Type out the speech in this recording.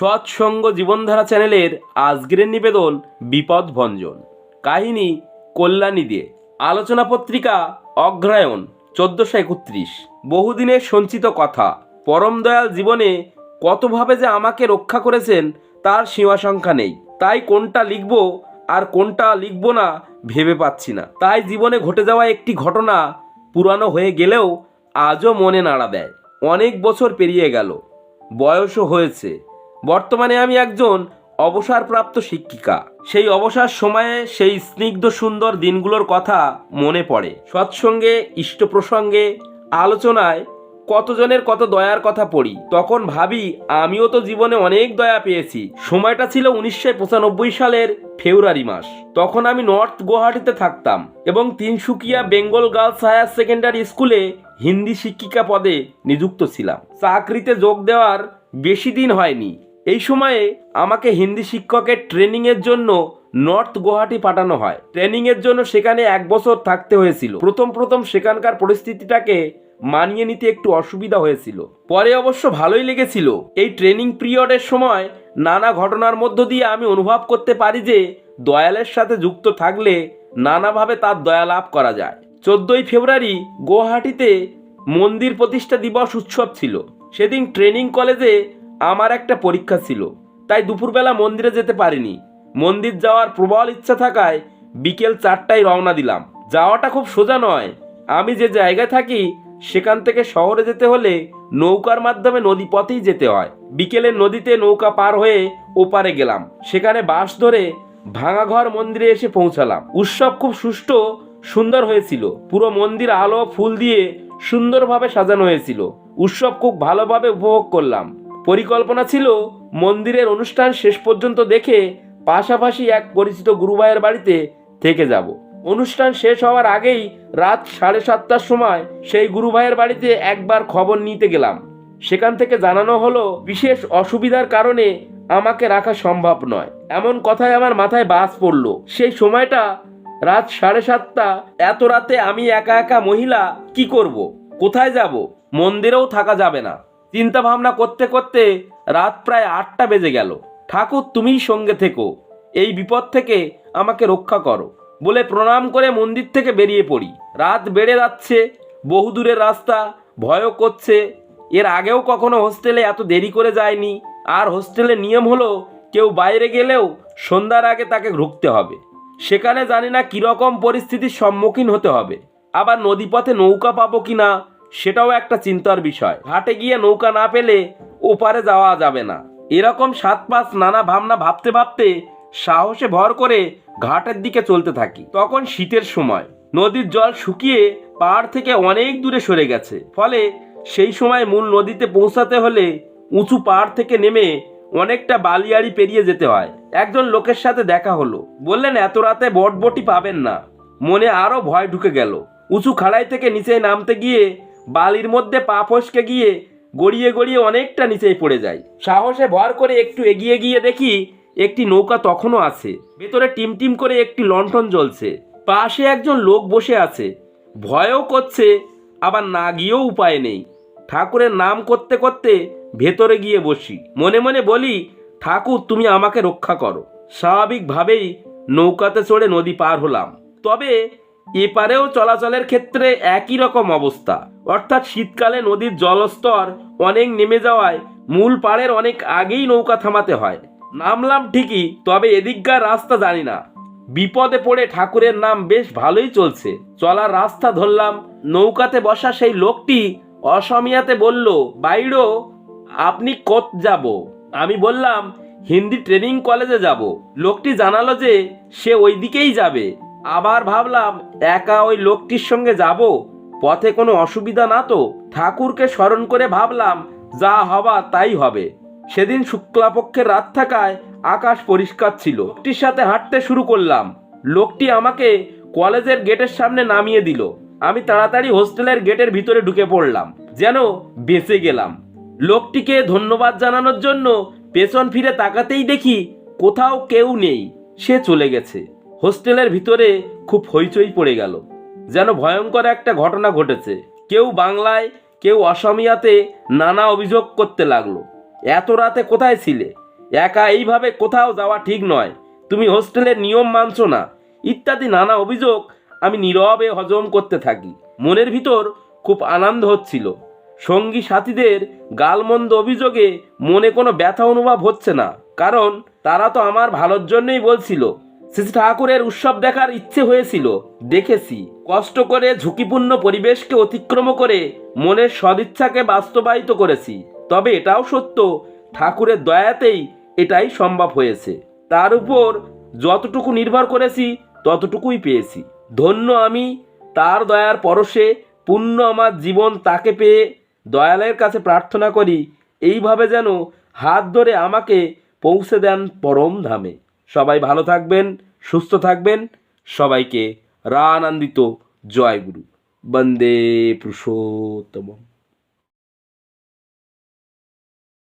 সৎসঙ্গ জীবনধারা চ্যানেলের আজকের নিবেদন বিপদ ভঞ্জন। কাহিনী কল্যাণী দিয়ে। আলোচনা পত্রিকা অগ্রায়ণ চোদ্দশো একত্রিশ। বহুদিনের সঞ্চিত কথা। পরম দয়াল জীবনে কতভাবে যে আমাকে রক্ষা করেছেন, তার সীমা সংখ্যা নেই। তাই কোনটা লিখব আর কোনটা লিখব না ভেবে পাচ্ছি না। তাই জীবনে ঘটে যাওয়া একটি ঘটনা পুরানো হয়ে গেলেও আজও মনে নাড়া দেয়। অনেক বছর পেরিয়ে গেল। বয়সও হয়েছে। বর্তমানে আমি একজন অবসরপ্রাপ্ত শিক্ষিকা। সেই অবসর সময়ে সেই স্নিগ্ধ সুন্দর দিনগুলোর কথা মনে পড়ে। সৎসঙ্গে ইষ্ট প্রসঙ্গে আলোচনায় কতজনের কত দয়ার কথা পড়ি, তখন ভাবি আমিও তো জীবনে অনেক দয়া পেয়েছি। সময়টা ছিল উনিশশো পঁচানব্বই সালের ফেব্রুয়ারি মাস। তখন আমি নর্থ গুয়াহাটিতে থাকতাম এবং Tinsukia Bengal girls higher secondary স্কুলে হিন্দি শিক্ষিকা পদে নিযুক্ত ছিলাম। চাকরিতে যোগ দেওয়ার বেশি দিন হয়নি। এই সময়ে আমাকে হিন্দি শিক্ষকের ট্রেনিংয়ের জন্য নর্থ গুয়াহাটি পাঠানো হয়। ট্রেনিংয়ের জন্য সেখানে এক বছর থাকতে হয়েছিল। প্রথম প্রথম সেখানকার পরিস্থিতিটাকে মানিয়ে নিতে একটু অসুবিধা হয়েছিল। পরে অবশ্য ভালোই লেগেছিল। এই ট্রেনিং পিরিয়ডের সময় নানা ঘটনার মধ্য দিয়ে আমি অনুভব করতে পারি যে দয়ালের সাথে যুক্ত থাকলে নানাভাবে তার দয়া লাভ করা যায়। চোদ্দই ফেব্রুয়ারি গুয়াহাটিতে মন্দির প্রতিষ্ঠা দিবস উৎসব ছিল। সেদিন ট্রেনিং কলেজে আমার একটা পরীক্ষা ছিল, তাই দুপুরবেলা মন্দিরে যেতে পারিনি। মন্দির যাওয়ার প্রবল ইচ্ছা থাকায় বিকেল চারটায় রওনা দিলাম। যাওয়াটা খুব সোজা নয়। আমি যে জায়গায় থাকি, সেখান থেকে শহরে যেতে হলে নৌকার মাধ্যমে নদী পথেই যেতে হয়। বিকেলে নদীতে নৌকা পার হয়ে ওপারে গেলাম। সেখানে বাস ধরে ভাঙাঘর মন্দিরে এসে পৌঁছালাম। উৎসব খুব সুষ্ঠু, সুন্দর হয়েছিল। পুরো মন্দির আলো ফুল দিয়ে সুন্দরভাবে সাজানো হয়েছিল। উৎসব খুব ভালোভাবে উপভোগ করলাম। পরিকল্পনা ছিল মন্দিরের অনুষ্ঠান শেষ পর্যন্ত দেখে পাশাপাশি এক পরিচিত গুরুভাইয়ের বাড়িতে থেকে যাব। অনুষ্ঠান শেষ হওয়ার আগেই রাত সাড়ে সাতটার সময় সেই গুরুভাইয়ের বাড়িতে একবার খবর নিতে গেলাম। সেখান থেকে জানানো হলো, বিশেষ অসুবিধার কারণে আমাকে রাখা সম্ভব নয়। এমন কথায় আমার মাথায় বাস পড়ল। সেই সময়টা রাত সাড়ে সাতটা, এত রাতে আমি একা একা মহিলা, কি করব? কোথায় যাব? মন্দিরেও থাকা যাবে না। চিন্তা ভাবনা করতে করতে রাত প্রায় আটটা বেজে গেল। ঠাকুর, তুমিই সঙ্গে থেকো। এই বিপদ থেকে আমাকে রক্ষা করো বলে প্রণাম করে মন্দির থেকে বেরিয়ে পড়ি। রাত বেড়ে যাচ্ছে, বহুদূরের রাস্তা, ভয়ও করছে। এর আগেও কখনো হোস্টেলে এত দেরি করে যায়নি। আর হোস্টেলের নিয়ম হলো, কেউ বাইরে গেলেও সন্ধ্যার আগে তাকে ঢুকতে হবে। সেখানে জানি না কীরকম পরিস্থিতির সম্মুখীন হতে হবে। আবার নদীপথে নৌকা পাবো কি না সেটাও একটা চিন্তার বিষয়। ঘাটে গিয়ে নৌকা না পেলে ওপারে যাওয়া যাবে না। এরকম সাত পাঁচ নানা ভাবনা ভাবতে ভাবতে সাহসে ভর করে ঘাটের দিকে চলতে থাকি। তখন শীতের সময়। নদীর জল শুকিয়ে পাহাড় থেকে অনেক দূরে সরে গেছে। ফলে সেই সময় মূল নদীতে পৌঁছাতে হলে উঁচু পাহাড় থেকে নেমে অনেকটা বালিয়াড়ি পেরিয়ে যেতে হয়। একজন লোকের সাথে দেখা হলো। বললেন, এত রাতে বটবটি পাবেন না। মনে আরও ভয় ঢুকে গেল। উঁচু খাড়াই থেকে নিচে নামতে গিয়ে বালির মধ্যে পা ফসকে গিয়ে গড়িয়ে গড়িয়ে অনেকটা নিচেই পড়ে যায়। সাহসে ভর করে একটু এগিয়ে গিয়ে দেখি একটি নৌকা তখনও আছে। ভেতরে টিম টিম করে একটি লণ্ঠন জ্বলছে। পাশে একজন লোক বসে আছে। ভয়ও করছে, আবার না গিয়েও উপায় নেই। ঠাকুরের নাম করতে করতে ভেতরে গিয়ে বসি। মনে মনে বলি, ঠাকুর, তুমি আমাকে রক্ষা করো। স্বাভাবিকভাবেই নৌকাতে চড়ে নদী পার হলাম। তবে এপারেও চলাচলের ক্ষেত্রে একই রকম অবস্থা। অর্থাৎ শীতকালে নদীর জলস্তর অনেক নেমে যাওয়ায় মূল পাড়ের অনেক আগেই নৌকা থামাতে হয়। নামলাম ঠিকই, তবে এদিককার রাস্তা জানি না। বিপদে পড়ে ঠাকুরের নাম বেশ ভালোই চলছে। চলার রাস্তা ধরলাম, নৌকাতে বসা সেই লোকটি অসমিয়াতে বলল বাইরো আপনি কত যাব? আমি বললাম, হিন্দি ট্রেনিং কলেজে যাব। লোকটি জানালো যে সে ওই দিকেই যাবে। আবার ভাবলাম, একা ওই লোকটির সঙ্গে যাব? পথে কোনো অসুবিধা না তো? ঠাকুরকে স্মরণ করে ভাবলাম, যা হবার তাই হবে। সেদিন শুক্লাপক্ষের রাত থাকায় আকাশ পরিষ্কার ছিল। লোকটির সাথে হাঁটতে শুরু করলাম। লোকটি আমাকে কলেজের গেটের সামনে নামিয়ে দিল। আমি তাড়াতাড়ি হোস্টেলের গেটের ভিতরে ঢুকে পড়লাম, যেন বেঁচে গেলাম। লোকটিকে ধন্যবাদ জানানোর জন্য পেছন ফিরে তাকাতেই দেখি কোথাও কেউ নেই, সে চলে গেছে। হোস্টেলের ভিতরে খুব হইচই পড়ে গেল। যেন ভয়ঙ্কর একটা ঘটনা ঘটেছে। কেউ বাংলায়, কেউ অসমিয়াতে নানা অভিযোগ করতে লাগল। এত রাতে কোথায় ছিলে? একা এইভাবে কোথাও যাওয়া ঠিক নয়। তুমি হোস্টেলের নিয়ম মানছো না। ইত্যাদি নানা অভিযোগ আমি নীরবে হজম করতে থাকি। মনের ভিতর খুব আনন্দ হচ্ছিল। সঙ্গী সাথীদের গালমন্দ অভিযোগে মনে কোনো ব্যথা অনুভব হচ্ছে না। কারণ তারা তো আমার ভালোর জন্যই বলছিল। শ্রী ঠাকুরের উৎসব দেখার ইচ্ছে হয়েছিল, দেখেছি। কষ্ট করে ঝুঁকিপূর্ণ পরিবেশকে অতিক্রম করে মনের সদিচ্ছাকে বাস্তবায়িত করেছি। তবে এটাও সত্য, ঠাকুরের দয়াতেই এটাই সম্ভব হয়েছে। তার উপর যতটুকু নির্ভর করেছি, ততটুকুই পেয়েছি। ধন্য আমি, তার দয়ার পরশে পূর্ণ আমার জীবন তাকে পেয়ে দয়ালের কাছে প্রার্থনা করি, এইভাবে যেন হাত ধরে আমাকে পৌঁছে দেন পরম ধামে। সবাই ভালো থাকবেন সুস্থ থাকবেন। সবাইকে রানন্দিত জয় গুরু বন্দে পুরুষোত্তম